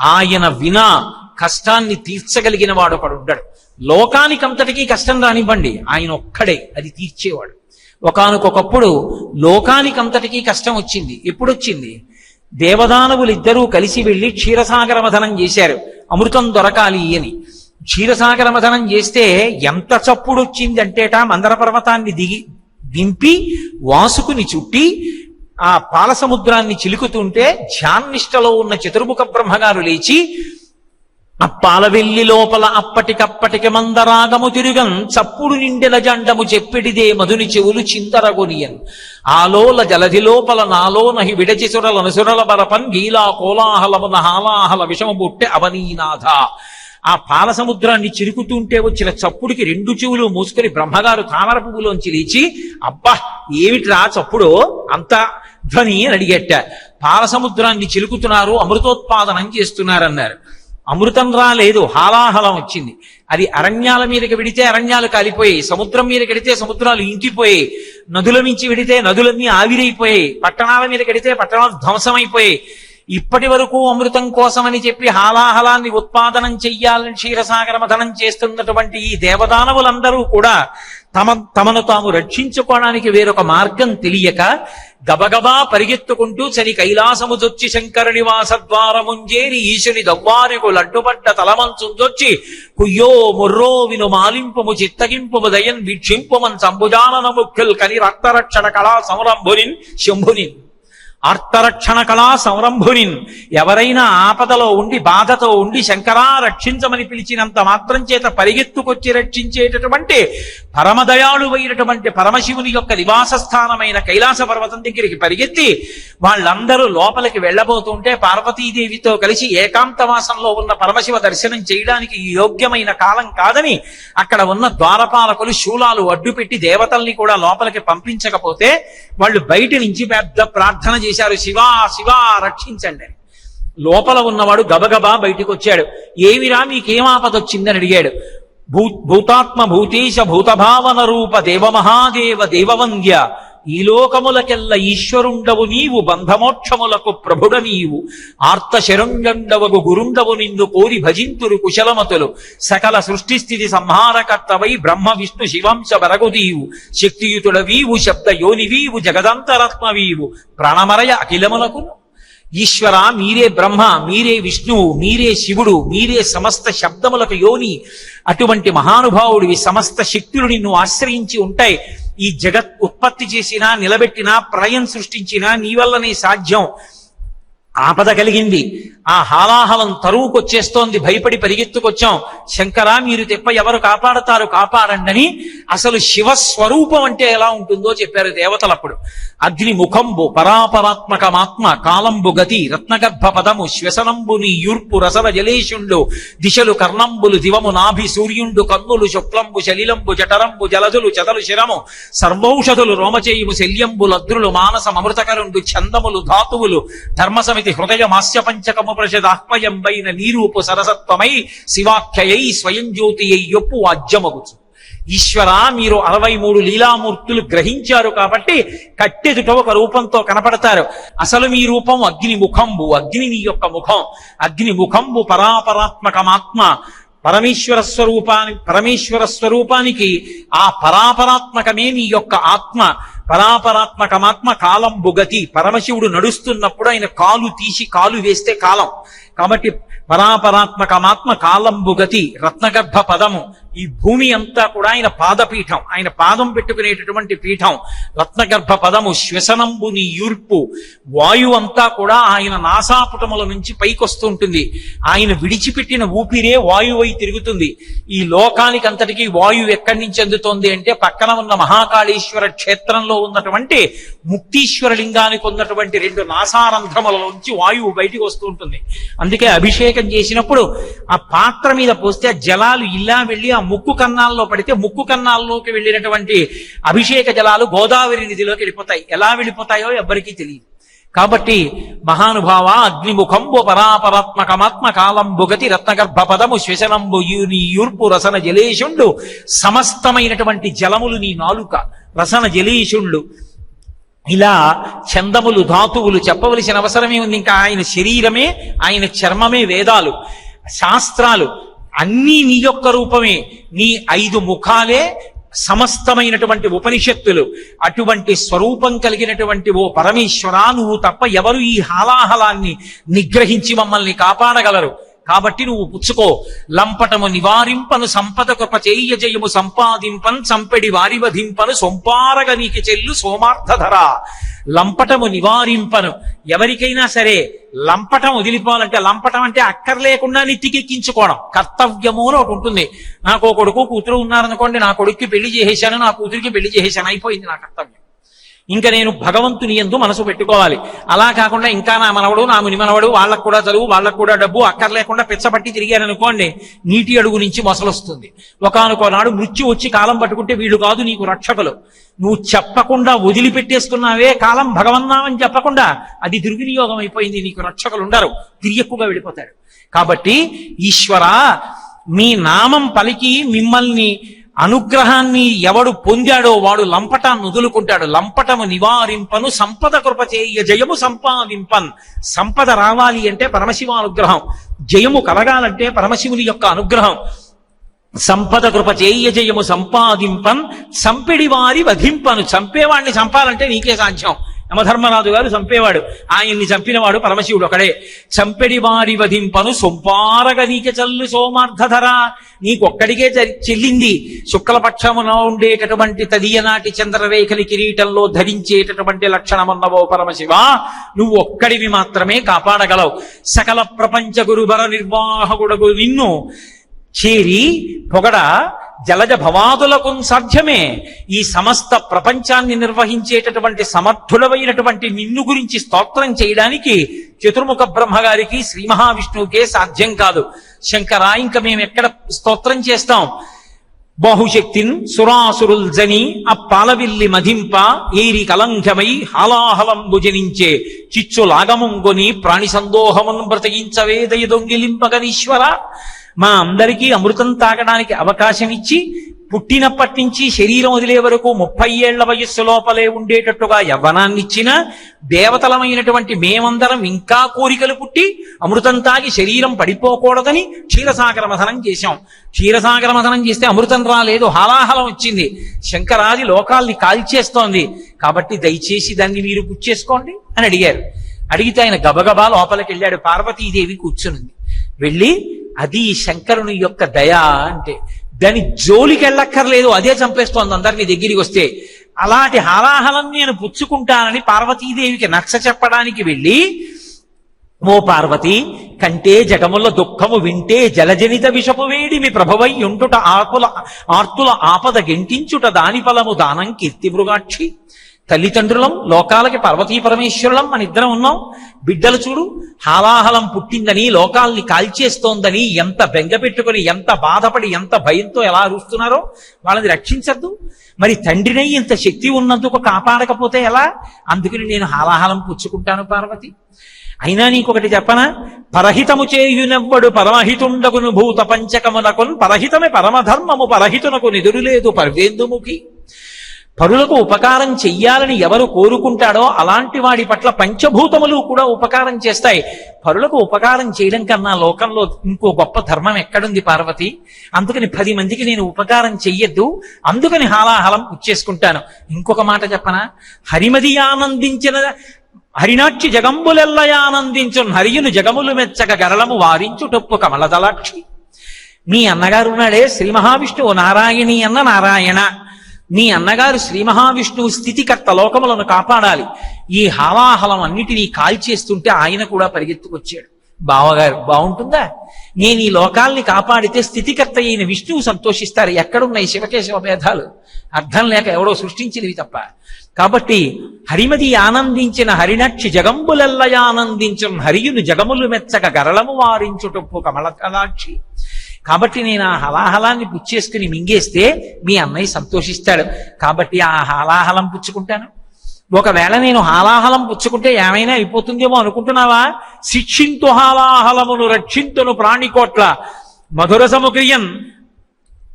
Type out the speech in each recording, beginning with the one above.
ఆయన వినా కష్టాన్ని తీర్చగలిగిన వాడు ఒకడు ఉంటాడు. లోకానికంతటికీ కష్టం రానివ్వండి ఆయన ఒక్కడే అది తీర్చేవాడు. ఒకానొకప్పుడు లోకానికంతటికీ కష్టం వచ్చింది. ఎప్పుడు వచ్చింది దేవదానవులు ఇద్దరూ కలిసి వెళ్ళి క్షీరసాగర మథనం చేశారు. అమృతం దొరకాలి అని. క్షీరసాగర మథనం చేస్తే ఎంత చప్పుడు వచ్చిందంటేట మందర పర్వతాన్ని దిగి దింపి వాసుకుని చుట్టి ఆ పాల సముద్రాన్ని చిలుకుతుంటే ధ్యాన్నిష్టలో ఉన్న చతుర్ముఖ బ్రహ్మగారు లేచి అప్పాలవెల్లి లోపల అప్పటికప్పటికి మందరాగము తిరుగం చప్పుడు నిండిన జండము చెప్పిడిదే మధుని చెవులు చిందరగొనియన్. ఆలోల జలధి లోపల నాలో నహి విడచి సురల నసురల బరపన్ గీలా కోలాహలమున హాలాహల విషము బుట్టె అవనీనాథ. ఆ పాల సముద్రాన్ని చిరుకుతుంటే వచ్చిన చప్పుడికి రెండు చెవులు మూసుకొని బ్రహ్మగారు తామర పువ్వులోంచి లేచి అబ్బా ఏమిట్రా చప్పుడు? అంతా ధ్వని అని అడిగేట. పాలసముద్రాన్ని చిలుకుతున్నారు అమృతోత్పాదనం చేస్తున్నారన్నారు. అమృతం రాలేదు హాలాహలం వచ్చింది. అది అరణ్యాల మీదకి విడితే అరణ్యాలు కాలిపోయాయి సముద్రం మీదకి వెడితే సముద్రాలు ఇంకిపోయాయి నదుల నుంచి విడితే నదులన్నీ ఆవిరైపోయాయి పట్టణాల మీద కడితే పట్టణాలు ధ్వంసమైపోయాయి. ఇప్పటి వరకు అమృతం కోసమని చెప్పి హాలాహలాన్ని ఉత్పాదనం చెయ్యాలని క్షీరసాగర మథనం చేస్తున్నటువంటి ఈ దేవదానవులందరూ కూడా తమ తమను తాము రక్షించుకోవడానికి వేరొక మార్గం తెలియక గబగబా పరిగెత్తుకుంటూ చని కైలాసముదొచ్చి శంకర నివాస ద్వారముంజేరి ఈశుని దవ్వారికు లడ్డుపడ్డ తలమంచుందొచ్చి కుయ్యో ముర్రో విను మాలింపుము చిత్తగింపు దయన్ వీక్షింపుమన్ సంభుజానన ముఖ్యుల్ కని రక్తరక్షణ కళా సమరంభునిన్ శంభునిన్. ఆర్తరక్షణ కళా సంరంభునిన్. ఎవరైనా ఆపదలో ఉండి బాధతో ఉండి శంకరా రక్షించమని పిలిచినంత మాత్రం చేత పరిగెత్తుకొచ్చి రక్షించేటటువంటి పరమదయాళువైనటువంటి పరమశివుని యొక్క నివాస స్థానమైన కైలాస పర్వతం దగ్గరికి పరిగెత్తి వాళ్ళందరూ లోపలికి వెళ్ళబోతుంటే పార్వతీదేవితో కలిసి ఏకాంతవాసంలో ఉన్న పరమశివ దర్శనం చేయడానికి ఈ యోగ్యమైన కాలం కాదని అక్కడ ఉన్న ద్వారపాలకులు శూలాలు అడ్డుపెట్టి దేవతల్ని కూడా లోపలికి పంపించకపోతే వాళ్ళు బయట నుంచి పెద్ద ప్రార్థన చేశారు. శివా శివా రక్షించండి. అని లోపల ఉన్నవాడు గబగబా బయటికి వచ్చాడు ఏమిరా మీకేం ఆపదొచ్చిందని అడిగాడు. భూ భూతాత్మ భూతేశ భూతభావన రూప దేవమహాదేవ దేవవంద్య ఈ లోకములకెల్ల ఈశ్వరుండవు నీవు బంధమోక్షములకు ప్రభుడ నీవు. ఆర్త శరంగండవగు గురుండవు నిన్ను కోరి భజింతురు కుశలమతులు. సకల సృష్టి స్థితి సంహారకర్తవై బ్రహ్మ విష్ణు శివంశ బరగుదీవు శక్తియుతుడవీవు శబ్ద యోనివీవు జగదంతరాత్మవీవు. ప్రాణమరయ అఖిలములకు ఈశ్వర మీరే బ్రహ్మ మీరే విష్ణువు మీరే శివుడు మీరే సమస్త శబ్దములకు యోని. అటువంటి మహానుభావుడివి సమస్త శక్తులు నిన్ను ఆశ్రయించి ఉంటాయి. ఈ జగత్ ఉత్పత్తి చేసినా నిలబెట్టినా ప్రళయం సృష్టించినా నీ వల్లనే సాధ్యం. ఆపద కలిగింది. ఆ హాలాహలం తరువుకొచ్చేస్తోంది. భయపడి పరిగెత్తుకొచ్చాం. శంకరా మీరు తెప్ప ఎవరు కాపాడతారు కాపాడండి అసలు శివస్వరూపం అంటే ఎలా ఉంటుందో చెప్పారు దేవతలప్పుడు. అగ్ని ముఖంబు పరాపరాత్మకమాత్మ కాలంబు గతి రత్నగర్భ పదము శ్వసనంబుని యూర్పు రసల జలేషుండు దిశలు కర్ణంబులు దివము నాభి సూర్యుండు కన్నులు శుక్లంబు శలిలంబు జఠరంబు జలదులు చదలు శిరము సర్వౌషధులు రోమచేయుము శల్యంబు లద్రులు మానస అమృతకరుండు చందములు ధాతువులు ధర్మసమితి హృదయ మాస్యపంచకము ప్రషదాహ్మయంబైన నీరూపు సరసత్వమై శివాఖ్యయై స్వయం జ్యోతియై యొప్పు వాజ్యమగుచు. ఈశ్వర మీరు అరవై మూడు లీలామూర్తులు గ్రహించారు కాబట్టి కట్టెదుట ఒక రూపంతో కనపడతారు. అసలు మీ రూపం అగ్ని ముఖంబు అగ్ని నీ యొక్క ముఖం. అగ్ని ముఖంబు పరాపరాత్మకమాత్మ. పరమేశ్వర స్వరూపానికి పరమేశ్వర స్వరూపానికి ఆ పరాపరాత్మకమే నీ యొక్క ఆత్మ. పరాపరాత్మకమాత్మ కాలం బుగతి. పరమశివుడు నడుస్తున్నప్పుడు ఆయన కాలు తీసి కాలు వేస్తే కాలం. కాబట్టి పరాపరాత్మకమాత్మ కాలంబుగతి రత్నగర్భ పదము. ఈ భూమి అంతా కూడా ఆయన పాదపీఠం. ఆయన పాదం పెట్టుకునేటటువంటి పీఠం. రత్నగర్భ పదము శ్వసనంబుని యూర్పు వాయువు అంతా కూడా ఆయన నాసాపుటముల నుంచి పైకొస్తూ ఉంటుంది. ఆయన విడిచిపెట్టిన ఊపిరే వాయువై తిరుగుతుంది. ఈ లోకానికి అంతటికీ వాయువు ఎక్కడి నుంచి అందుతోంది అంటే పక్కన ఉన్న మహాకాళేశ్వర క్షేత్రంలో ఉన్నటువంటి ముక్తీశ్వర లింగానికి ఉన్నటువంటి రెండు నాసారంధ్రములలోంచి వాయువు బయటికి వస్తూ ఉంటుంది. అందుకే అభిషేకం చేసినప్పుడు ఆ పాత్ర మీద పోస్తే జలాలు ఇలా వెళ్ళి ఆ ముక్కు కన్నాల్లో పడితే ముక్కు కన్నాల్లోకి వెళ్ళినటువంటి అభిషేక జలాలు గోదావరి నిధిలోకి వెళ్ళిపోతాయి. ఎలా వెళ్ళిపోతాయో ఎవ్వరికీ తెలియదు. కాబట్టి మహానుభావ అగ్నిముఖంబు పరాపరాత్మకమాత్మ కాలంబుగతి రత్నగర్భ పదము శ్వశనంబు యూర్పు రసన జలేషుండు సమస్తమైనటువంటి జలములు నీ నాలుక. రసన జలేషుండు ఇలా చందములు ధాతువులు చెప్పవలసిన అవసరమే ఉంది. ఇంకా ఆయన శరీరమే ఆయన చర్మమే వేదాలు. శాస్త్రాలు అన్నీ నీ యొక్క రూపమే. నీ ఐదు ముఖాలే సమస్తమైనటువంటి ఉపనిషత్తులు అటువంటి స్వరూపం కలిగినటువంటి ఓ పరమేశ్వరా నువ్వు తప్ప ఎవరు ఈ హాలాహలాన్ని నిగ్రహించి మమ్మల్ని కాపాడగలరు. కాబట్టి నువ్వు పుచ్చుకో. లంపటము నివారింపను సంపద కృప చేయ జయము సంపాదింపన్ చంపెడి వారి వధింపను సొంపారగ నీకి చెల్లు సోమార్థధర. లంపటము నివారింపను. ఎవరికైనా సరే లంపటం వదిలిపోవాలంటే లంపటం అంటే అక్కర్లేకుండా నెత్తికెక్కించుకోవడం. కర్తవ్యము అని ఒకటి ఉంటుంది. నాకు ఓ కొడుకు కూతురు ఉన్నారనుకోండి నా కొడుక్కి పెళ్ళి చేసేశాను నా కూతురికి పెళ్ళి చేసేశాను అయిపోయింది నా కర్తవ్యం. ఇంకా నేను భగవంతుని ఎందు మనసు పెట్టుకోవాలి. అలా కాకుండా ఇంకా నా మనవడు నా ముని మనవడు వాళ్ళకు కూడా చదువు వాళ్ళకు కూడా డబ్బు అక్కర్లేకుండా పిచ్చబట్టి తిరిగారనుకోండి నీటి అడుగు నుంచి మొసలొస్తుంది. ఒకనొక మృత్యు వచ్చి కాలం పట్టుకుంటే వీళ్ళు కాదు నీకు రక్షకులు. నువ్వు చెప్పకుండా వదిలిపెట్టేసుకున్నావే కాలం భగవన్నామని చెప్పకుండా అది దుర్వినియోగం అయిపోయింది నీకు రక్షకులు ఉండరు తిరియక్కుగా వెళ్ళిపోతాడు కాబట్టి ఈశ్వర మీ నామం పలికి మిమ్మల్ని అనుగ్రహాన్ని ఎవడు పొందాడో వాడు లంపటాన్ని వదులుకుంటాడు. లంపటము నివారింపను సంపద కృప చేయ జయము సంపాదింపన్. సంపద రావాలి అంటే పరమశివ అనుగ్రహం జయము కలగాలంటే పరమశివుని యొక్క అనుగ్రహం. సంపద కృప చేయ జయము సంపాదింపన్. చంపిడి వారి వధింపను. చంపేవాడిని చంపాలంటే నీకే సాధ్యం. యమధర్మరాజు గారు చంపేవాడు. ఆయన్ని చంపినవాడు పరమశివుడు ఒకడే. చంపెడి వారి వధింపను సొంపారగ నీక చల్లు సోమార్థధర నీకొక్కడికే చెల్లింది. శుక్లపక్షమున ఉండేటటువంటి తదియనాటి చంద్రరేఖని కిరీటంలో ధరించేటటువంటి లక్షణమున్నవో పరమశివ. నువ్వు ఒక్కడివి మాత్రమే కాపాడగలవు. సకల ప్రపంచ గురుబర నిర్వాహకుడగు నిన్ను చేరి పొగడ జలజ భవాదులకు సాధ్యమే. ఈ సమస్త ప్రపంచాన్ని నిర్వహించేటటువంటి సమర్థులమైనటువంటి నిన్ను గురించి స్తోత్రం చేయడానికి చతుర్ముఖ బ్రహ్మగారికి శ్రీ మహావిష్ణువుకే సాధ్యం కాదు. శంకర ఇంకా మేము ఎక్కడ స్తోత్రం చేస్తాం? బాహుశక్తిన్ సురాసురుల్ జని అప్పాలవిల్లి మధింప ఏరి కలంఘమై హాలాహలం భుజనించే చిచ్చు లాగముంగొని ప్రాణి సందోహమును బ్రతికించవే దయ దొంగిలింపగనీశ్వర మా అందరికీ అమృతం తాగడానికి అవకాశం ఇచ్చి పుట్టినప్పటి నుంచి శరీరం వదిలే వరకు ముప్పై ఏళ్ళ వయస్సు లోపలే ఉండేటట్టుగా యవ్వనాన్నిచ్చిన దేవతలమైనటువంటి మేమందరం ఇంకా కోరికలు పుట్టి అమృతం తాగి శరీరం పడిపోకూడదని క్షీరసాగర మథనం చేశాం. క్షీరసాగర మథనం చేస్తే అమృతం రాలేదు హాలాహలం వచ్చింది. శంకరాది లోకాల్ని కాల్చేస్తోంది. కాబట్టి దయచేసి దాన్ని మీరు పుచ్చేసుకోండి అని అడిగారు. అడిగితే ఆయన గబగబా లోపలికి వెళ్ళాడు పార్వతీదేవి కూర్చునుంది. వెళ్ళి అది శంకరుని యొక్క దయ అంటే దాని జోలికి వెళ్ళక్కర్లేదు అదే చంపేస్తోంది అందరినీ దగ్గరికి వస్తే. అలాంటి హలాహలం నేను పుచ్చుకుంటానని పార్వతీదేవికి నక్ష చెప్పడానికి వెళ్ళి ఓ పార్వతి కంటే జగముల దుఃఖము వింటే జలజనిత విషపు వేడిమి ప్రభవై ఉంటుట ఆకుల ఆర్తుల ఆపద గెంటించుట దాని ఫలము దానం కీర్తి మృగాక్షి. తల్లిదండ్రులం లోకాలకి పార్వతీ పరమేశ్వరులం మన ఇద్దరం ఉన్నాం. బిడ్డలు చూడు హాలాహలం పుట్టిందని లోకాల్ని కాల్చేస్తోందని ఎంత బెంగ పెట్టుకొని ఎంత బాధపడి ఎంత భయంతో ఎలా అరుస్తున్నారో వాళ్ళని రక్షించద్దు. మరి తండ్రినై ఇంత శక్తి ఉన్నందుకు కాపాడకపోతే ఎలా? అందుకని నేను హాలాహలం పుచ్చుకుంటాను పార్వతి. అయినా నీకొకటి చెప్పనా? పరహితము చేయునెవ్వడు పరమహితుండకును భూత పంచకమునకున్ పరహితమే పరమధర్మము పరహితునకు నిదురులేదు పర్వేందుముఖి. పరులకు ఉపకారం చెయ్యాలని ఎవరు కోరుకుంటాడో అలాంటి వాడి పట్ల పంచభూతములు కూడా ఉపకారం చేస్తాయి. పరులకు ఉపకారం చేయడం కన్నా లోకంలో ఇంకో గొప్ప ధర్మం ఎక్కడుంది పార్వతి? అందుకని పది మందికి నేను ఉపకారం చెయ్యొద్దు. అందుకని హాలాహలం ఉచ్చేసుకుంటాను ఇంకొక మాట చెప్పనా? హరిమది ఆనందించిన హరినాక్షి జగంబులెల్లయానందించు హరియును జగములు మెచ్చక గరళము వారించుటొప్పు కమలదలాక్షి. మీ అన్నగారు ఉన్నాడే శ్రీ మహావిష్ణువు నారాయణి అన్న నారాయణ. నీ అన్నగారు శ్రీ మహావిష్ణువు స్థితికర్త లోకములను కాపాడాలి. ఈ హాలాహలం అన్నిటినీ కాల్చేస్తుంటే ఆయన కూడా పరిగెత్తుకొచ్చాడు. బావగారు బాగుంటుందా నేను ఈ లోకాల్ని కాపాడితే స్థితికర్త అయిన విష్ణువు సంతోషిస్తారు. ఎక్కడున్నాయి శివకేశవ భేదాలు అర్థం లేక ఎవడో సృష్టించినవి తప్ప. కాబట్టి హరిమది ఆనందించిన హరినక్షి జగంబులెల్లయానందించిన హరియును జగములు మెచ్చక గరళము వారించుటప్పు కమలకలాక్షి. కాబట్టి నేను ఆ హలాహలాన్ని పుచ్చేసుకుని మింగేస్తే మీ అన్నయ్య సంతోషిస్తాడు. కాబట్టి ఆ హలాహలం పుచ్చుకుంటాను. ఒకవేళ నేను హాలాహలం పుచ్చుకుంటే ఏమైనా అయిపోతుందేమో అనుకుంటున్నావా? శిక్షింతు హాలాహలమును రక్షింతును ప్రాణికోట్ల. మధుర సముక్రియన్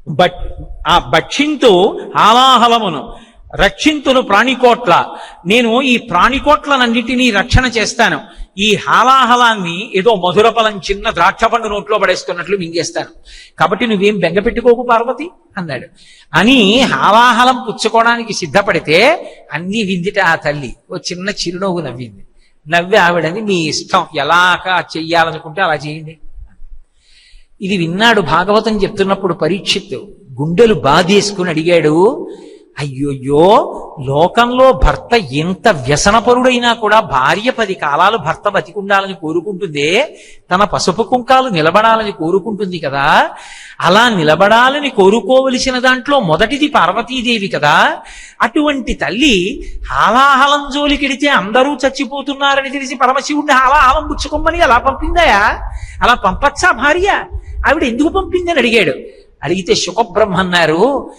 బట్ ఆ భక్షింతు హాలాహలమును. రక్షింతును ప్రాణికోట్ల. నేను ఈ ప్రాణికోట్లనన్నిటినీ రక్షణ చేస్తాను. ఈ హాలాహలాన్ని ఏదో మధురఫలం చిన్న ద్రాక్ష పండు నోట్లో పడేస్తున్నట్లు మింగేస్తాను. కాబట్టి నువ్వేం బెంగ పెట్టుకోకు పార్వతి అన్నాడు. అని హాలాహలం పుచ్చుకోవడానికి సిద్ధపడితే అన్ని విందిట ఆ తల్లి. ఓ చిన్న చిరునవ్వు నవ్వింది. నవ్వి ఆవిడని మీ ఇష్టం ఎలాగా చెయ్యాలనుకుంటే అలా చేయండి. ఇది విన్నాడు భాగవతం చెప్తున్నప్పుడు పరీక్షిత్తు. గుండెలు బాధేసుకుని అడిగాడు అయ్యోయ్యో లోకంలో భర్త ఎంత వ్యసనపరుడైనా కూడా భార్య పది కాలాలు భర్త బతికుండాలని కోరుకుంటుందే తన పసుపు కుంకాలు నిలబడాలని కోరుకుంటుంది కదా. అలా నిలబడాలని కోరుకోవలసిన దాంట్లో మొదటిది పార్వతీదేవి కదా. అటువంటి తల్లి హాలాహలం జోలికెడితే అందరూ చచ్చిపోతున్నారని తెలిసి పరమశివుడిని హాలాహలం పుచ్చుకోమని అలా పంపిందాయా? అలా పంపచ్చా భార్య? ఆవిడ ఎందుకు పంపిందని అడిగాడు. అడిగితే శుకబ్రహ్మ అన్నారు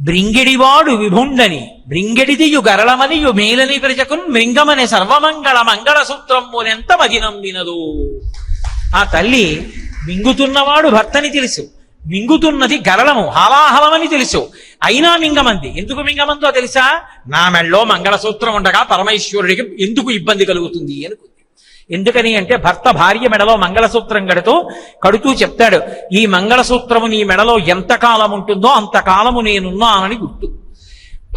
బ్రింగిడివాడు విభుండని బ్రింగిడిదియు గరళమనియు మేలని ప్రజకున్ మృంగమని సర్వమంగళ మంగళ సూత్రమునెంత మదినం వినదు. ఆ తల్లి మింగుతున్నవాడు భర్తని తెలుసు. మింగుతున్నది గరళము హలాహలమని తెలుసు. అయినా మింగమంది. ఎందుకు మింగమందో తెలుసా? నా మెళ్ళో మంగళసూత్రం ఉండగా పరమేశ్వరుడికి ఎందుకు ఇబ్బంది కలుగుతుంది? అనుకుంది. ఎందుకని అంటే భర్త భార్య మెడలో మంగళసూత్రం కడుతూ కడుతూ చెప్తాడు ఈ మంగళసూత్రము నీ మెడలో ఎంత కాలం ఉంటుందో అంతకాలము నేనున్నానని గుర్తు.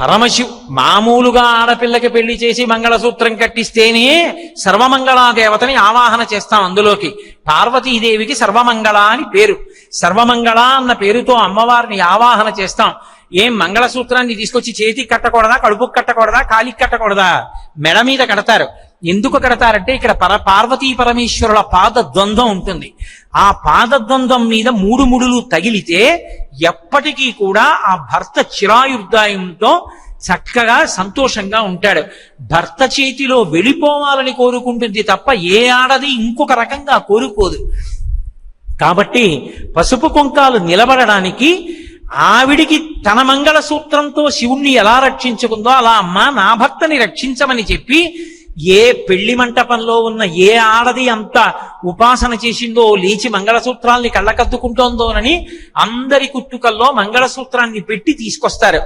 పరమశివు మామూలుగా ఆడపిల్లకి పెళ్ళి చేసి మంగళసూత్రం కట్టిస్తేనే సర్వమంగళాదేవతని ఆవాహన చేస్తాం అందులోకి. పార్వతీదేవికి సర్వమంగళ అని పేరు. సర్వమంగళ అన్న పేరుతో అమ్మవారిని ఆవాహన చేస్తాం. ఏం మంగళసూత్రాన్ని తీసుకొచ్చి చేతికి కట్టకూడదా కడుపుకి కట్టకూడదా కాలికి కట్టకూడదా? మెడ మీద కడతారు. ఎందుకు కడతారంటే ఇక్కడ పర పార్వతీ పరమేశ్వరుల పాద ద్వంద్వం ఉంటుంది. ఆ పాదద్వంద్వం మీద మూడు ముడులు తగిలితే ఎప్పటికీ కూడా ఆ భర్త చిరాయుర్దాయంతో చక్కగా సంతోషంగా ఉంటాడు. భర్త చేతిలో వెళ్ళిపోవాలని కోరుకుంటుంది తప్ప ఏ ఆడది ఇంకొక రకంగా కోరుకోదు. కాబట్టి పసుపు కుంకాలు నిలబడడానికి ఆవిడికి తన మంగళ సూత్రంతో శివుణ్ణి ఎలా రక్షించుకుందో అలా అమ్మ నా భర్తని రక్షించమని చెప్పి ఏ పెళ్ళి మంటపంలో ఉన్న ఏ ఆడది అంత ఉపాసన చేసిందో లేచి మంగళసూత్రాల్ని కళ్ళకద్దుకుంటోందోనని అందరి కుట్టుకల్లో మంగళసూత్రాన్ని పెట్టి తీసుకొస్తారు.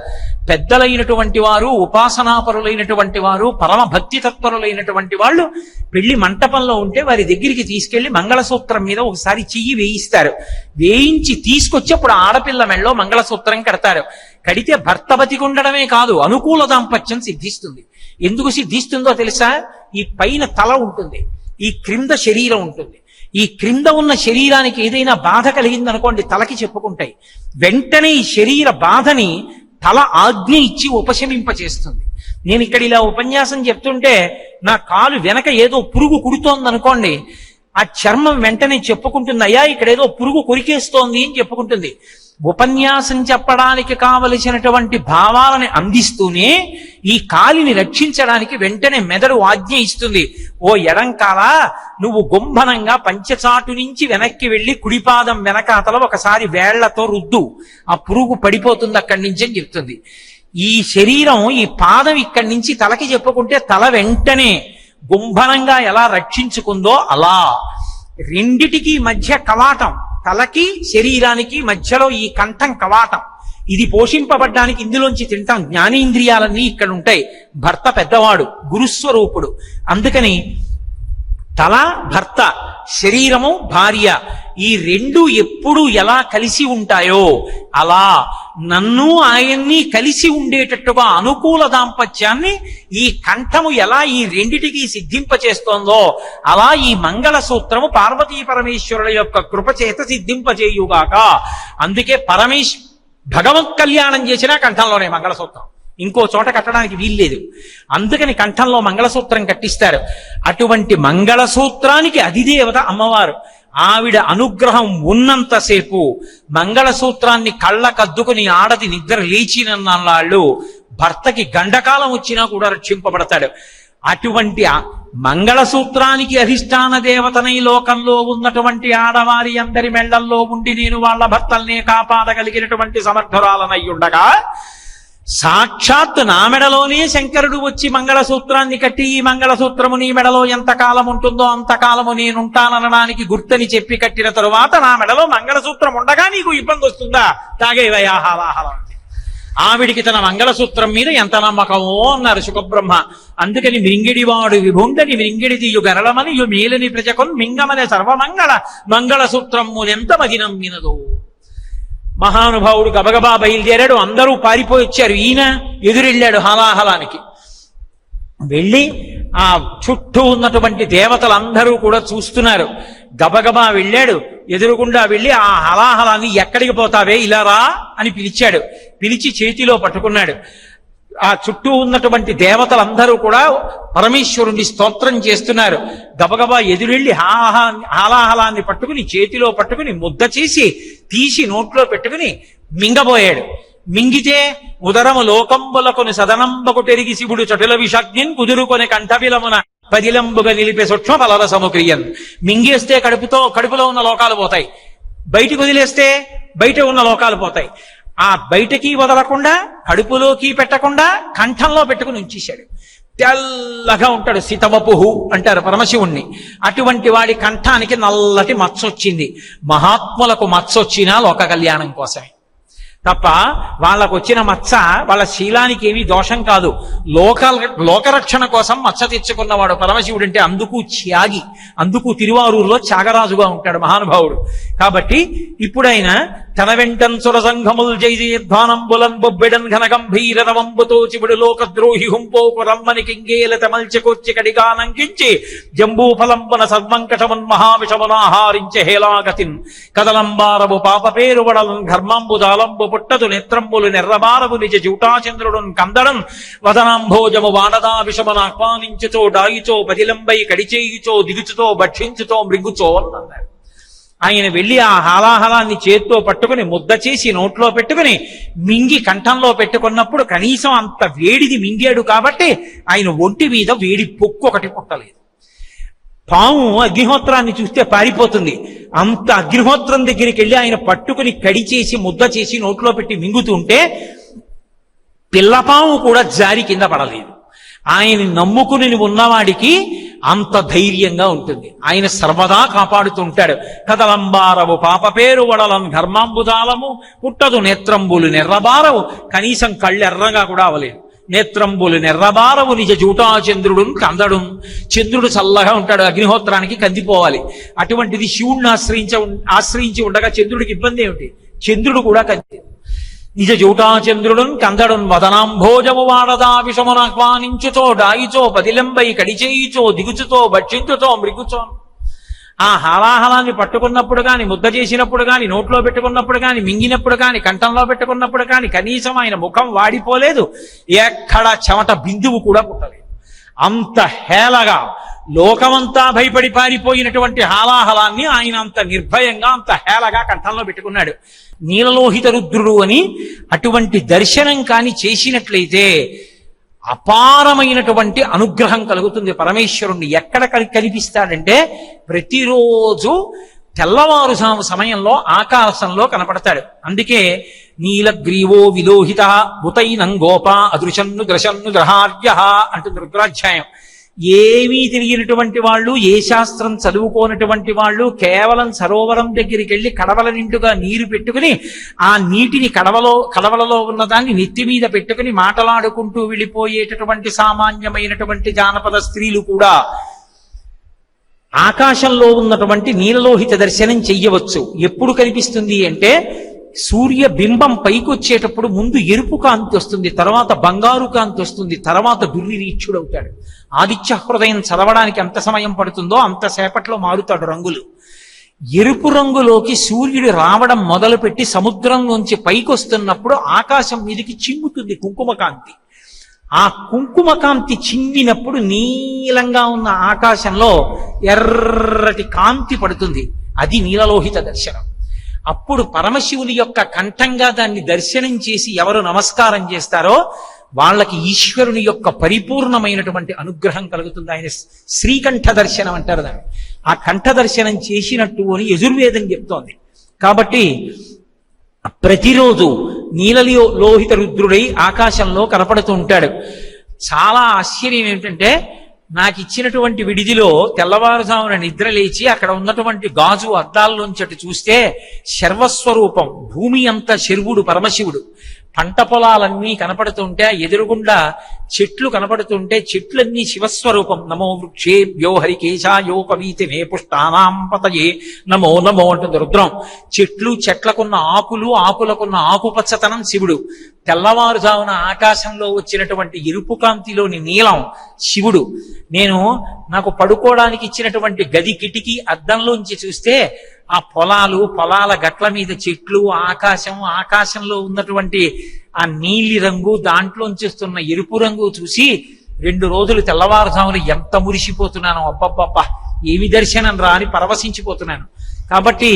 పెద్దలైనటువంటి వారు ఉపాసనాపరులైనటువంటి వారు పరమ భక్తి తత్పరులైనటువంటి వాళ్ళు పెళ్ళి మంటపంలో ఉంటే వారి దగ్గరికి తీసుకెళ్ళి మంగళసూత్రం మీద ఒకసారి చెయ్యి వేయిస్తారు. వేయించి తీసుకొచ్చి అప్పుడు ఆడపిల్ల మెళ్ళలో మంగళసూత్రం కడతారు. కడితే భర్త బతికుండడమే కాదు అనుకూల దాంపత్యం సిద్ధిస్తుంది. ఎందుకు సిద్ధిస్తుందో తెలుసా? ఈ పైన తల ఉంటుంది ఈ క్రింద శరీరం ఉంటుంది. ఈ క్రింద ఉన్న శరీరానికి ఏదైనా బాధ కలిగిందనుకోండి తలకి చెప్పుకుంటాయి. వెంటనే ఈ శరీర బాధని తల ఆజ్ఞ ఇచ్చి ఉపశమింపచేస్తుంది. నేను ఇక్కడ ఇలా ఉపన్యాసం చెప్తుంటే నా కాలు వెనక ఏదో పురుగు కుడుతోంది అనుకోండి ఆ చర్మం వెంటనే చెప్పుకుంటుంది అయ్యా ఇక్కడ ఏదో పురుగు కొరికేస్తోంది అని చెప్పుకుంటుంది. ఉపన్యాసం చెప్పడానికి కావలసినటువంటి భావాలని అందిస్తూనే ఈ కాలిని రక్షించడానికి వెంటనే మెదడు ఆజ్ఞ ఇస్తుంది. ఓ ఎడంకాల నువ్వు గుంభనంగా పంచచాటు నుంచి వెనక్కి వెళ్ళి కుడిపాదం వెనకాతల ఒకసారి వేళ్ళతో రుద్దు. ఆ పురుగు పడిపోతుంది అక్కడి నుంచి అని చెప్తుంది. ఈ శరీరం ఈ పాదం ఇక్కడి నుంచి తలకి చెప్పుకుంటే తల వెంటనే గుంభనంగా ఎలా రక్షించుకుందో అలా. రెండిటికి మధ్య కవాటం తలకి శరీరానికి మధ్యలో ఈ కంఠం కవాటం. ఇది పోషింపబడ్డానికి ఇందులోంచి తింటాం జ్ఞానేంద్రియాలన్నీ ఇక్కడ ఉంటాయి భర్త పెద్దవాడు గురుస్వరూపుడు. అందుకని తల భర్త శరీరము భార్య ఈ రెండు ఎప్పుడు ఎలా కలిసి ఉంటాయో అలా నన్ను ఆయన్ని కలిసి ఉండేటట్టుగా అనుకూల దాంపత్యాన్ని ఈ కంఠము ఎలా ఈ రెండిటికి సిద్ధింపచేస్తోందో అలా ఈ మంగళ సూత్రము పార్వతీ పరమేశ్వరుల యొక్క కృపచేత సిద్ధింపచేయుగాక అందుకే పరమేశ్ భగవత్ కళ్యాణం చేసినా కంఠంలోనే మంగళసూత్రం. ఇంకో చోట కట్టడానికి వీల్లేదు. అందుకని కంఠంలో మంగళసూత్రం కట్టిస్తారు. అటువంటి మంగళసూత్రానికి అధిదేవత అమ్మవారు. ఆవిడ అనుగ్రహం ఉన్నంతసేపు మంగళసూత్రాన్ని కళ్ళ కద్దుకుని ఆడది నిద్ర లేచినన్నాళ్ళు భర్తకి గండకాలం వచ్చినా కూడా రక్షింపబడతాడు. అటువంటి మంగళసూత్రానికి అధిష్టాన దేవతనై లోకంలో ఉన్నటువంటి ఆడవారి అందరి మెళ్ళల్లో ఉండి నేను వాళ్ళ భర్తల్నే కాపాడగలిగినటువంటి సమర్థురాలనై ఉండగా సాక్షాత్ నా మెడలోనే శంకరుడు వచ్చి మంగళసూత్రాన్ని కట్టి ఈ మంగళసూత్రము నీ మెడలో ఎంతకాలం ఉంటుందో అంతకాలము నేనుంటాననడానికి గుర్తని చెప్పి కట్టిన తరువాత నా మెడలో మంగళసూత్రం ఉండగా నీకు ఇబ్బంది వస్తుందా? తాగేవయాహాలాహలం ఆవిడికి తన మంగళసూత్రం మీద ఎంత నమ్మకమో అన్నారు సుఖబ్రహ్మ. అందుకని మింగిడివాడు విభుండని మింగిడి తీయు గరళమని యు మేలని ప్రజకొన్ మింగమనే సర్వమంగళ మంగళసూత్రమునెంత మగినం నమ్మినదో. మహానుభావుడు గబగబా బయలుదేరాడు. అందరూ పారిపోయి వచ్చారు. ఈయన ఎదురెళ్ళాడు హలాహలానికి. వెళ్ళి ఆ చుట్టూ ఉన్నటువంటి దేవతలందరూ కూడా చూస్తున్నారు. గబగబా వెళ్ళాడు. ఎదురుగుండా వెళ్ళి ఆ హలాహలాన్ని ఎక్కడికి పోతావే ఇలా రా అని పిలిచాడు. పిలిచి చేతిలో పట్టుకున్నాడు. ఆ చుట్టూ ఉన్నటువంటి దేవతలందరూ కూడా పరమేశ్వరుణ్ణి స్తోత్రం చేస్తున్నారు. గబగబా ఎదురెళ్ళి హాహా హాలాహలాన్ని పట్టుకుని చేతిలో పట్టుకుని ముద్ద చేసి తీసి నోట్లో పెట్టుకుని మింగబోయాడు. మింగితే ఉదరము లోకంబులకుని సదనంబకు పెరిగి శివుడు చటుల విషాగ్నిన్ కుదురుకొని కంఠవిలమున పదిలంబుగా నిలిపే సూక్ష్మ ఫలరసము క్రియన్. మింగేస్తే కడుపుతో కడుపులో ఉన్న లోకాలు పోతాయి. బయటికి వదిలేస్తే బయట ఉన్న లోకాలు పోతాయి. ఆ బయటకి వదలకుండా కడుపులోకి పెట్టకుండా కంఠంలో పెట్టుకుని ఉంచేశాడు. తెల్లగా ఉంటాడు సీతవపుహు అంటారు పరమశివుణ్ణి. అటువంటి వాడి కంఠానికి నల్లటి మచ్చొచ్చింది. మహాత్ములకు మచ్చొచ్చినా లోక కళ్యాణం కోసమే. తప్ప వాళ్ళకు వచ్చిన మచ్చ వాళ్ళ శీలానికి ఏమీ దోషం కాదు. లోక లోకరక్షణ కోసం మచ్చ తెచ్చుకున్నవాడు పరమశివుడు అంటే అందుకు త్యాగి అందుకు తిరువారూరులో త్యాగరాజుగా ఉంటాడు మహానుభావుడు. కాబట్టి ఇప్పుడైన తన వెంటన్ సురసంఘముల్ జైజీర్ధ్వానంబులన్ బొబ్బెడన్ ఘన గంభీర రవంబుతో చివుడు లోకద్రోహి హుంపోకు రమ్మని కింగేల తమల్చెకొచ్చి కడిగానంకించి జంబూఫలంబున సర్వంకటమున్ మహావిషమునాహారించ హేలాగతిన్ కదలంబారవు పాప పేరు వడలన్ ఘర్మాంబుదాలంబు పుట్టదు నేత్రంబులు నెర్రబారవు నిజ జూటాచంద్రుడున్ కందడం. వదనాంభోజము వానదా విషమన ఆహ్వానించుతో డాయిచో బదిలంబై కడిచేయుచో దిగుచుతో భక్షించుతో మృంగుచో అన్నారు. ఆయన వెళ్ళి ఆ హాలాహలాన్ని చేత్తో పట్టుకుని ముద్ద చేసి నోట్లో పెట్టుకుని మింగి కంఠంలో పెట్టుకున్నప్పుడు కనీసం అంత వేడిది మింగాడు కాబట్టి ఆయన ఒంటి మీద వేడి పొక్కు ఒకటి పుట్టలేదు. పాము అగ్నిహోత్రాన్ని చూస్తే పారిపోతుంది. అంత అగ్నిహోత్రం దగ్గరికి వెళ్ళి ఆయన పట్టుకుని కడి చేసి ముద్ద చేసి నోట్లో పెట్టి మింగుతుంటే పిల్లపాము కూడా జారి కింద పడలేదు. ఆయన నమ్ముకుని ఉన్నవాడికి అంత ధైర్యంగా ఉంటుంది. ఆయన సర్వదా కాపాడుతుంటాడు కదలంబారవు పాప పేరు వడలం ధర్మాంబుదాలము పుట్టదు నేత్రంబులు నెర్రబారవు. కనీసం కళ్ళెర్రగా కూడా అవలేదు. నేత్రంబులు నెర్రబారవు నిజ జూటాచంద్రుడు కందడు చంద్రుడు చల్లగా ఉంటాడు అగ్నిహోత్రానికి కందిపోవాలి. అటువంటిది శివుణ్ణి ఆశ్రయించ ఆశ్రయించి ఉండగా చంద్రుడికి ఇబ్బంది ఏమిటి? చంద్రుడు కూడా కంది. నిజ జూటాచంద్రుడున్ కందడున్ వదనాంభోజము వాడదా విషమునాహ్వానించుతో డాయిచో పదిలంబై కడిచేయిచో దిగుచుతో భక్షించుతో మృగుచో. ఆ హాలాహలాన్ని పట్టుకున్నప్పుడు కానీ ముద్ద చేసినప్పుడు కానీ నోట్లో పెట్టుకున్నప్పుడు కానీ మింగినప్పుడు కానీ కంఠంలో పెట్టుకున్నప్పుడు కానీ కనీసం ఆయన ముఖం వాడిపోలేదు. ఎక్కడ చెమట బిందువు కూడా పుట్టలేదు. అంత హేళగా లోకమంతా భయపడి పారిపోయినటువంటి హాలాహలాన్ని ఆయన అంత నిర్భయంగా అంత హేళగా కంఠంలో పెట్టుకున్నాడు. నీలలోహిత రుద్రుడు అని అటువంటి దర్శనం కాని చేసినట్లయితే అపారమైనటువంటి అనుగ్రహం కలుగుతుంది. పరమేశ్వరుణ్ణి ఎక్కడ కలి- కనిపిస్తాడంటే ప్రతిరోజు తెల్లవారు సమయంలో ఆకాశంలో కనపడతాడు. అందుకే నీలగ్రీవో విలోహిత ఉతైనం గోప అదృశన్ను దృశన్ను గ్రహార్య అంటుంది రుద్రాధ్యాయం. ఏమీ తెలియనటువంటి వాళ్ళు ఏ శాస్త్రం చదువుకోనటువంటి వాళ్ళు కేవలం సరోవరం దగ్గరికి వెళ్ళి కడవల నిండుగా నీరు పెట్టుకుని ఆ నీటిని కడవలో కడవలలో ఉన్నదాన్ని నెత్తి మీద పెట్టుకుని మాటలాడుకుంటూ వెళ్ళిపోయేటటువంటి సామాన్యమైనటువంటి జానపద స్త్రీలు కూడా ఆకాశంలో ఉన్నటువంటి నీలలోహిత దర్శనం చెయ్యవచ్చు. ఎప్పుడు కనిపిస్తుంది అంటే సూర్య బింబం పైకి వచ్చేటప్పుడు ముందు ఎరుపు కాంతి వస్తుంది తర్వాత బంగారు కాంతి వస్తుంది తర్వాత దుర్నిరీక్షుడవుతాడు ఆదిత్య హృదయం చదవడానికి ఎంత సమయం పడుతుందో అంతసేపట్లో మారుతాడు రంగులు. ఎరుపు రంగులోకి సూర్యుడు రావడం మొదలుపెట్టి సముద్రంలోంచి పైకి వస్తున్నప్పుడు ఆకాశం మీదకి చిమ్ముతుంది కుంకుమ కాంతి ఆ కుంకుమ కాంతి నీలంగా ఉన్న ఆకాశంలో ఎర్రటి కాంతి పడుతుంది. అది నీలలోహిత దర్శనం. అప్పుడు పరమశివుని యొక్క కంఠంగా దాన్ని దర్శనం చేసి ఎవరు నమస్కారం చేస్తారో వాళ్ళకి ఈశ్వరుని యొక్క పరిపూర్ణమైనటువంటి అనుగ్రహం కలుగుతుంది. ఆయన శ్రీకంఠ దర్శనం అంటారు దాన్ని. ఆ కంఠ దర్శనం చేసినట్టు అని యజుర్వేదం చెప్తోంది. కాబట్టి ప్రతిరోజు నీలలియో లోహిత రుద్రుడై ఆకాశంలో కనపడుతూ ఉంటాడు. చాలా ఆశ్చర్యం ఏమిటంటే నాకు ఇచ్చినటువంటి విడిదిలో తెల్లవారుజామున నిద్ర లేచి అక్కడ ఉన్నటువంటి గాజు అద్దాల్లోంచటి చూస్తే శర్వస్వరూపం భూమి అంత శర్వుడు పరమశివుడు. పంట పొలాలన్నీ కనపడుతుంటే ఎదురుగుండా చెట్లు కనపడుతుంటే చెట్లన్నీ శివస్వరూపం. నమో వృక్షేభ్యో హరికేశాయోపవీతి మే పుష్టానాం పతయే. నమో నమో అంటుంది రుద్రం చెట్లు చెట్లకున్న ఆకులు ఆకులకున్న ఆకుపచ్చతనం శివుడు. తెల్లవారుజామున ఆకాశంలో వచ్చినటువంటి ఎరుపు కాంతిలోని నీలం శివుడు. నేను నాకు పడుకోవడానికి ఇచ్చినటువంటి గది కిటికీ అద్దంలోంచి చూస్తే ఆ పొలాలు పొలాల గట్ల మీద చెట్లు ఆకాశం ఆకాశంలో ఉన్నటువంటి ఆ నీలి రంగు దాంట్లోంచి వస్తున్న ఎరుపు రంగు చూసి రెండు రోజులు తెల్లవారుజామున ఎంత మురిసిపోతున్నాను అబ్బబ్బబ్బా ఏమి దర్శనం రా అని పరవశించిపోతున్నాను. కాబట్టి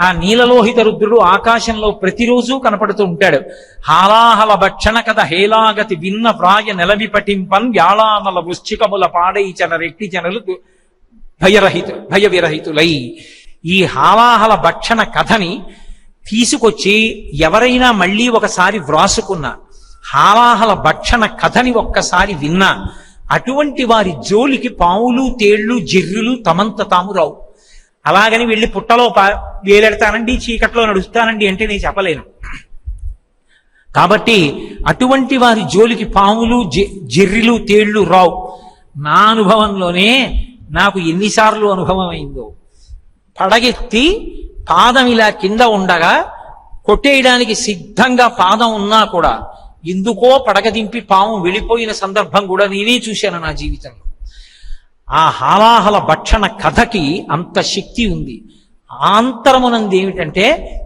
ఆ నీలలోహిత రుద్రుడు ఆకాశంలో ప్రతిరోజు కనపడుతూ ఉంటాడు. హాలాహల భక్షణ కథ హేలాగతి విన్న ప్రాయ నెలవి పటింపన్ వ్యాళానల వృశ్చికముల పాడై చన రెట్టి జనలు భయరహితు భయ విరహితులై ఈ హాలాహల భక్షణ కథని తీసుకొచ్చి ఎవరైనా మళ్ళీ ఒకసారి వ్రాసుకున్న హాలాహల భక్షణ కథని ఒక్కసారి విన్నా అటువంటి వారి జోలికి పావులు తేళ్ళు జిర్రులు తమంత తాము రావు. అలాగని వెళ్ళి పుట్టలో పా వేలెడతానండి చీకట్లో నడుస్తానండి అంటే నేను చెప్పలేను. కాబట్టి అటువంటి వారి జోలికి పాములు జిర్రిలు తేళ్ళు రావు. నా అనుభవంలోనే నాకు ఎన్నిసార్లు అనుభవం అయిందో. పడగెత్తి పాదం ఇలా కింద ఉండగా కొట్టేయడానికి సిద్ధంగా పాదం ఉన్నా కూడా ఎందుకో పడగ దింపి పాము వెళ్ళిపోయిన సందర్భం కూడా నేనే చూశాను నా జీవితంలో. ఆ హాలాహల భక్షణ కథకి అంత శక్తి ఉంది. ఆంతరమునందు ఏమిటంటే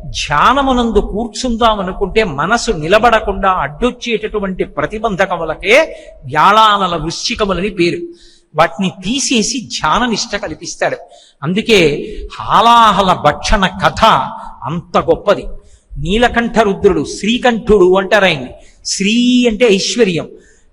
ధ్యానమునందు కూర్చుందాం అనుకుంటే మనసు నిలబడకుండా అడ్డొచ్చేటటువంటి ప్రతిబంధకములకే వ్యాళానల వృశ్చికములని పేరు. వాటిని తీసేసి ధ్యాన నిష్ట కల్పిస్తాడు. అందుకే హాలాహల భక్షణ కథ అంత గొప్పది. నీలకంఠ రుద్రుడు శ్రీకంఠుడు అంటారు ఆయన్ని. శ్రీ అంటే ఐశ్వర్యం.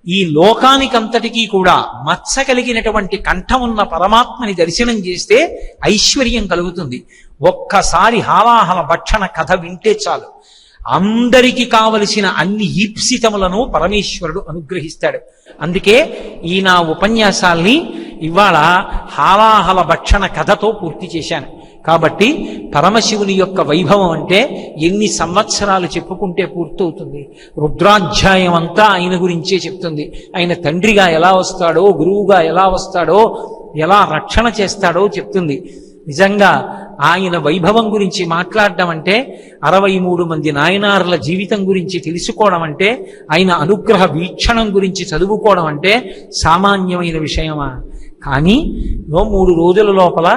ఈ లోకానికంతటికీ కూడా మత్స కలిగినటువంటి కంఠమున్న పరమాత్మని దర్శనం చేస్తే ఐశ్వర్యం కలుగుతుంది. ఒక్కసారి హాలాహల భక్షణ కథ వింటే చాలు. అందరికీ కావలసిన అన్ని ఈప్సితములను పరమేశ్వరుడు అనుగ్రహిస్తాడు. అందుకే ఈ నా ఉపన్యాసాల్ని ఇవాళ హాలాహల భక్షణ కథతో పూర్తి చేశాను. కాబట్టి పరమశివుని యొక్క వైభవం అంటే ఎన్ని సంవత్సరాలు చెప్పుకుంటే పూర్తవుతుంది. రుద్రాధ్యాయం అంతా ఆయన గురించే చెప్తుంది. ఆయన తండ్రిగా ఎలా వస్తాడో గురువుగా ఎలా వస్తాడో ఎలా రక్షణ చేస్తాడో చెప్తుంది. నిజంగా ఆయన వైభవం గురించి మాట్లాడడం అంటే అరవై మూడు మంది నాయనార్ల జీవితం గురించి తెలుసుకోవడం అంటే ఆయన అనుగ్రహ వీక్షణం గురించి చదువుకోవడం అంటే సామాన్యమైన విషయమా? కానీ మూడు రోజుల లోపల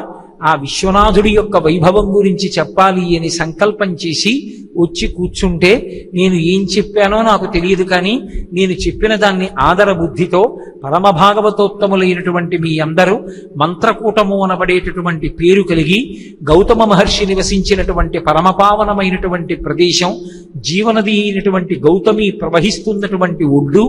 ఆ విశ్వనాథుడి యొక్క వైభవం గురించి చెప్పాలి అని సంకల్పం చేసి వచ్చి కూర్చుంటే నేను ఏం చెప్పానో నాకు తెలియదు కానీ నేను చెప్పిన దాన్ని ఆదర బుద్ధితో పరమ భాగవతోత్తములైనటువంటి మీ అందరూ మంత్రకూటము అనబడేటటువంటి పేరు కలిగి గౌతమ మహర్షి నివసించినటువంటి పరమపావనమైనటువంటి ప్రదేశం జీవనది అయినటువంటి గౌతమి ప్రవహిస్తున్నటువంటి ఒడ్డు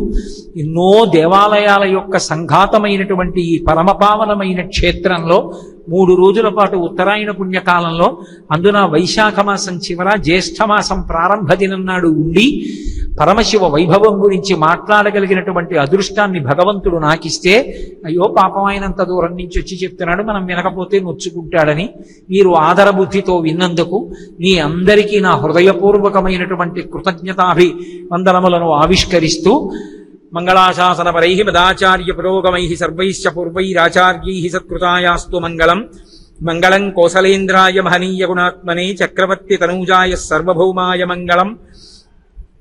ఎన్నో దేవాలయాల యొక్క సంఘాతమైనటువంటి ఈ పరమపావనమైన క్షేత్రంలో మూడు రోజుల పాటు ఉత్తరాయణ పుణ్యకాలంలో అందున వైశాఖ మాసం చివర జ్యేష్ఠమాసం ప్రారంభ దినం నాడు ఉండి పరమశివ వైభవం గురించి మాట్లాడగలిగినటువంటి అదృష్టాన్ని భగవంతుడు నాకిస్తే అయ్యో పాపం ఆయనంత దూరం నుంచి వచ్చి చెప్తున్నాడు మనం వినకపోతే నొచ్చుకుంటాడని మీరు ఆదరబుద్ధితో విన్నందుకు మీ అందరికీ నా హృదయపూర్వకమైనటువంటి కృతజ్ఞతాభి వందనములను ఆవిష్కరిస్తూ మంగళాశాసనపరై మదాచార్య పురోగమై సర్వైశ్చ పూర్వైరాచార్యై సత్కృతాయాస్తు మంగళం. మంగళం కోసలేంద్రాయ మహనీయ గుణాత్మనే చక్రవర్తి తనూజాయ సర్వభౌమాయ మంగళం.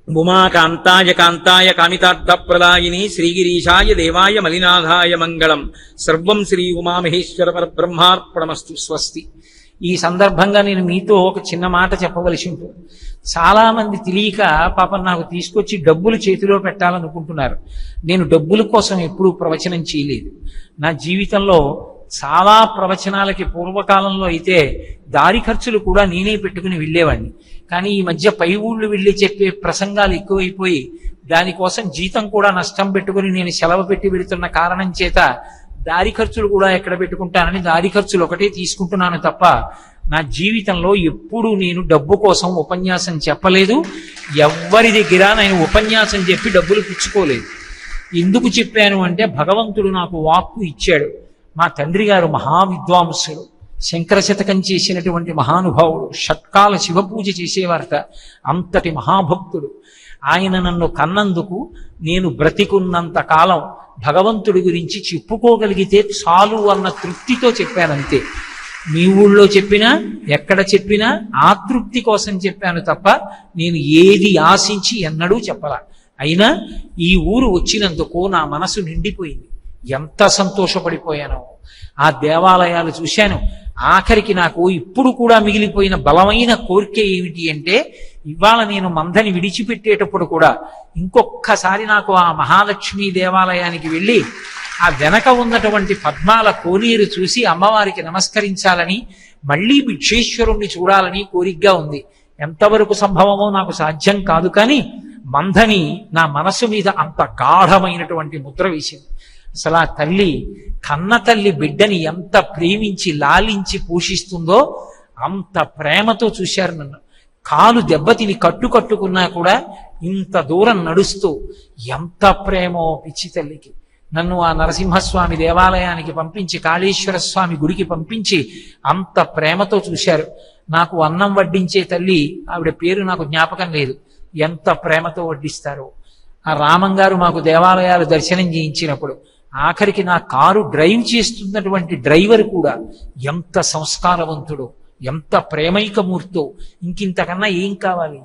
ఉమాకాంతాయ కాంతాయ కామితార్థప్రదాయిని శ్రీగిరీశాయ దేవాయ మలినాథాయ మంగళం. సర్వం శ్రీ ఉమామహేశ్వర పరబ్రహ్మార్పణమస్తు స్వస్తి. ఈ సందర్భంగా నేను మీతో ఒక చిన్న మాట చెప్పవలసి ఉంటుంది. చాలామంది తెలియక పాపం నాకు తీసుకొచ్చి డబ్బులు చేతిలో పెట్టాలనుకుంటున్నారు. నేను డబ్బుల కోసం ఎప్పుడూ ప్రవచనం చేయలేదు. నా జీవితంలో చాలా ప్రవచనాలకి పూర్వకాలంలో అయితే దారి ఖర్చులు కూడా నేనే పెట్టుకుని వెళ్ళేవాడిని. కానీ ఈ మధ్య పై ఊళ్ళు వెళ్ళి చెప్పే ప్రసంగాలు ఎక్కువైపోయి దానికోసం జీతం కూడా నష్టం పెట్టుకుని నేను సెలవు పెట్టి వెళుతున్న కారణం చేత దారి ఖర్చులు కూడా ఎక్కడ పెట్టుకుంటానని దారి ఖర్చులు ఒకటే తీసుకుంటున్నాను తప్ప నా జీవితంలో ఎప్పుడు నేను డబ్బు కోసం ఉపన్యాసం చెప్పలేదు. ఎవరి దగ్గర నేను ఉపన్యాసం చెప్పి డబ్బులు పుచ్చుకోలేదు. ఎందుకు చెప్పాను అంటే భగవంతుడు నాకు వాక్కు ఇచ్చాడు. మా తండ్రి గారు మహావిద్వాంసుడు శంకర శతకం చేసినటువంటి మహానుభావుడు. షట్కాల శివ పూజ చేసేవారట. అంతటి మహాభక్తుడు. ఆయన నన్ను కన్నందుకు నేను బ్రతికున్నంత కాలం భగవంతుడి గురించి చెప్పుకోగలిగితే చాలు అన్న తృప్తితో చెప్పానంతే. మీ ఊళ్ళో చెప్పినా ఎక్కడ చెప్పినా ఆ తృప్తి కోసం చెప్పాను తప్ప నేను ఏది ఆశించి ఎన్నడూ చెప్పలా. అయినా ఈ ఊరు వచ్చినందుకు నా మనసు నిండిపోయింది. ఎంత సంతోషపడిపోయానో. ఆ దేవాలయాలు చూశాను. ఆఖరికి నాకు ఇప్పుడు కూడా మిగిలిపోయిన బలమైన కోరిక ఏమిటి అంటే ఇవాళ నేను మందని విడిచిపెట్టేటప్పుడు కూడా ఇంకొక్కసారి నాకు ఆ మహాలక్ష్మి దేవాలయానికి వెళ్ళి ఆ వెనక ఉన్నటువంటి పద్మాల కోనేరు చూసి అమ్మవారికి నమస్కరించాలని మళ్ళీ భిక్షేశ్వరుణ్ణి చూడాలని కోరికగా ఉంది. ఎంతవరకు సంభవమో నాకు సాధ్యం కాదు కానీ మంధని నా మనసు మీద అంత గాఢమైనటువంటి ముద్ర వేసింది. అసలు ఆ తల్లి కన్న తల్లి బిడ్డని ఎంత ప్రేమించి లాలించి పోషిస్తుందో అంత ప్రేమతో చూశారు నన్ను. కాలు దెబ్బతిని కట్టు కట్టుకున్నా కూడా ఇంత దూరం నడుస్తూ ఎంత ప్రేమో పిచ్చి తల్లికి. నన్ను ఆ నరసింహస్వామి దేవాలయానికి పంపించి కాళేశ్వర స్వామి గుడికి పంపించి అంత ప్రేమతో చూశారు. నాకు అన్నం వడ్డించే తల్లి ఆవిడ పేరు నాకు జ్ఞాపకం లేదు. ఎంత ప్రేమతో వడ్డిస్తారో. ఆ రామంగారు మాకు దేవాలయాలు దర్శనం చేయించినప్పుడు ఆఖరికి నా కారు డ్రైవ్ చేస్తున్నటువంటి డ్రైవర్ కూడా ఎంత సంస్కారవంతుడో. ఎంత ప్రేమైకమూర్తో ఇంకింతకన్నా ఏం కావాలి?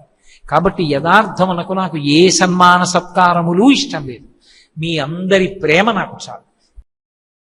కాబట్టి యథార్థమునకు నాకు ఏ సన్మాన సత్కారములు ఇష్టం లేదు. మీ అందరి ప్రేమ నాకు చాలు.